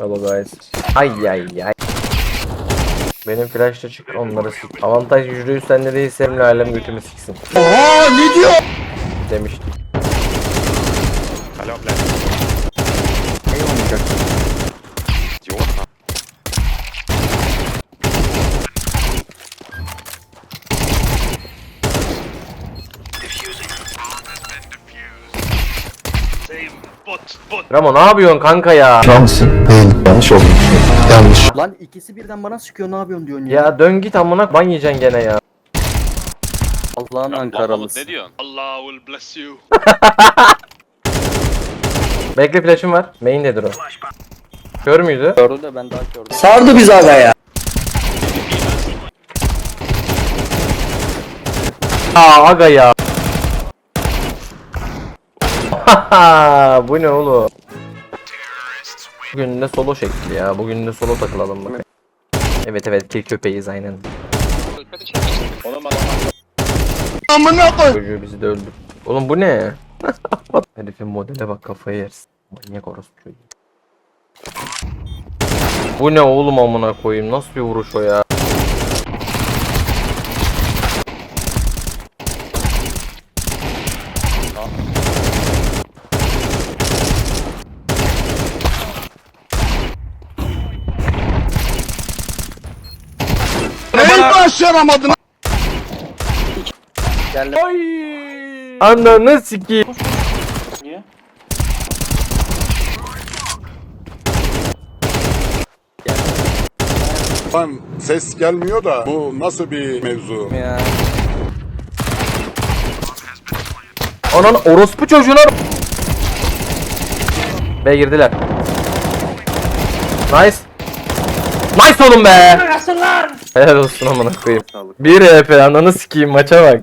Hello guys. Ay ay ay. Benim flash'ta çık onları sik. Avantaj %100 sende değilse emle alem götümü siksin. Aa ne diyor? Demiştik. Alo Black. Ramo ne yapıyorsun kanka ya? Şansın değil. Yanlış oldu. Yanlış. Lan ikisi birden bana sıkıyor ne yapıyorsun diyorsun ya. Ya dön git amına ban yiyeceksin gene ya. Allah'ın Ankaralısı. ne diyorsun? Allah will bless you. Bekle flash'ım var. Main nedir o? Kör müydü? Gördü de ben daha gördüm. Sardı biz aga ya. Aa aga ya. Bu ne oğlum? Bugün de solo şekli ya. Bugün de solo takılalım bak. Evet evet kill köpeğiz aynen. Amına koy. Çocuğu bizi de öldür. Oğlum bu ne? Herifin modele bak kafayı yersin. Manyak orospu çocuğu. Bu ne oğlum amına koyayım? Nasıl bir vuruş o ya? Başaramadın? Ay! Ananı. Niye? Lan ses gelmiyor da bu nasıl bir mevzu? Ya. Anan orospu çocuğuna Be girdiler. Nice. Nice oğlum be. Helal olsun amına koyayım. Sağlık. Bir EP ananı sikeyim maça bak.